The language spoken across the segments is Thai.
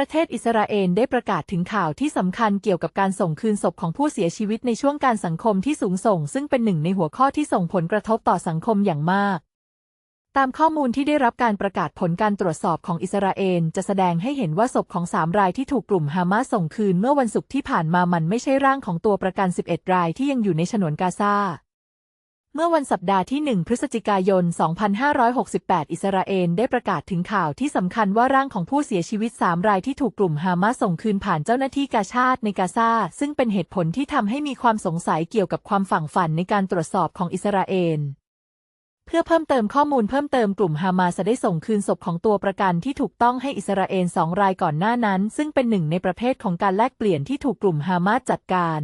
ประเทศอิสราเอลได้ประกาศถึงข่าวที่สำคัญเกี่ยวกับการส่งคืนศพของผู้เสียชีวิตในช่วงการสังคมที่สูงส่ง ซึ่งเป็นหนึ่งในหัวข้อที่ส่งผลกระทบต่อสังคมอย่างมาก ตามข้อมูลที่ได้รับการประกาศผลการตรวจสอบของอิสราเอลจะแสดงให้เห็นว่าศพของสามรายที่ถูกกลุ่มฮามาสส่งคืนเมื่อวันศุกร์ที่ผ่านมามันไม่ใช่ร่างของตัวประกัน 11 รายที่ยังอยู่ในฉนวนกาซา เมื่อวันสัปดาห์ที่ 1 พฤศจิกายน 2568 อิสราเอลได้ประกาศถึงข่าวที่สำคัญว่าร่างของผู้เสียชีวิต 3 รายที่ถูกกลุ่มฮามาสส่งคืนผ่านเจ้าหน้าที่กาชาดในกาซาซึ่งเป็นเหตุผลที่ทำให้มีความสงสัยเกี่ยวกับความฝังฝันในการตรวจสอบของอิสราเอลเพื่อเพิ่มเติมข้อมูลเพิ่มเติมกลุ่มฮามาสได้ส่งคืนศพของตัวประกันที่ถูกต้องให้อิสราเอลสองรายก่อนหน้านั้น ซึ่งเป็นหนึ่งในประเภทของการแลกเปลี่ยนที่ถูกกลุ่มฮามาสจัดการ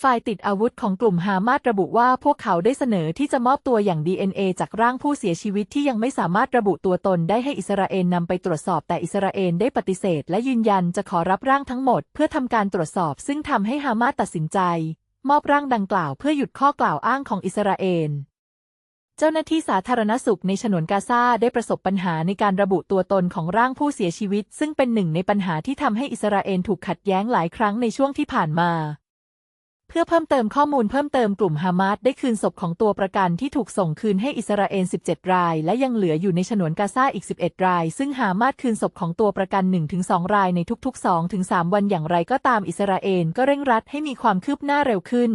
ฝ่ายติดอาวุธของกลุ่มฮามาสระบุว่าพวกเขาได้เสนอที่จะมอบตัวอย่าง DNA จากร่างผู้เสียชีวิตที่ยังไม่สามารถระบุตัวตนได้ให้อิสราเอลนำไปตรวจสอบแต่อิสราเอลได้ปฏิเสธ และยืนยันจะขอรับร่างทั้งหมด เพื่อทำการตรวจสอบซึ่งทำให้ฮามาสตัดสินใจ มอบร่างดังกล่าวเพื่อหยุดข้อกล่าวอ้างของอิสราเอลเจ้าหน้าที่สาธารณสุขในฉนวนกาซาได้ประสบปัญหาในการระบุตัวตนของร่างผู้เสียชีวิต ซึ่งเป็นหนึ่งในปัญหาที่ทำให้อิสราเอลถูกขัดแย้งหลายครั้งในช่วงที่ผ่านมา พื่อเพิ่มเติมข้อมูลเพิ่มเติมกลุ่มฮามาสได้คืนศพของตัวประกันที่ถูกส่งคืนให้อิสราเอล 17 ราย และยังเหลืออยู่ในฉนวนกาซาอีก 11 ราย ซึ่งฮามาสคืนศพของตัวประกัน 1-2 รายในทุกๆ 2-3 วันอย่างไรก็ตามอิสราเอลก็เร่งรัดให้มีความคืบหน้าเร็วขึ้น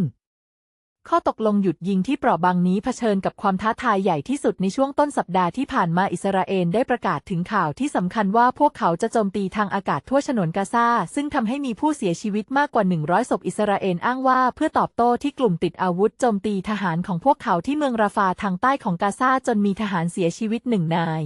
ข้อตกลงหยุดยิงที่เปราะบางนี้เผชิญกับความท้าทายใหญ่ที่สุดในช่วงต้นสัปดาห์ที่ผ่านมาอิสราเอลได้ประกาศถึงข่าวที่สำคัญว่าพวกเขาจะโจมตีทางอากาศทั่วฉนวนกาซาซึ่งทำให้มีผู้เสียชีวิตมากกว่า 100 ศพอิสราเอลอ้างว่าเพื่อตอบโต้ที่กลุ่มติดอาวุธโจมตีทหารของพวกเขาที่เมืองราฟาทางใต้ของกาซาจนมีทหารเสียชีวิตหนึ่งนาย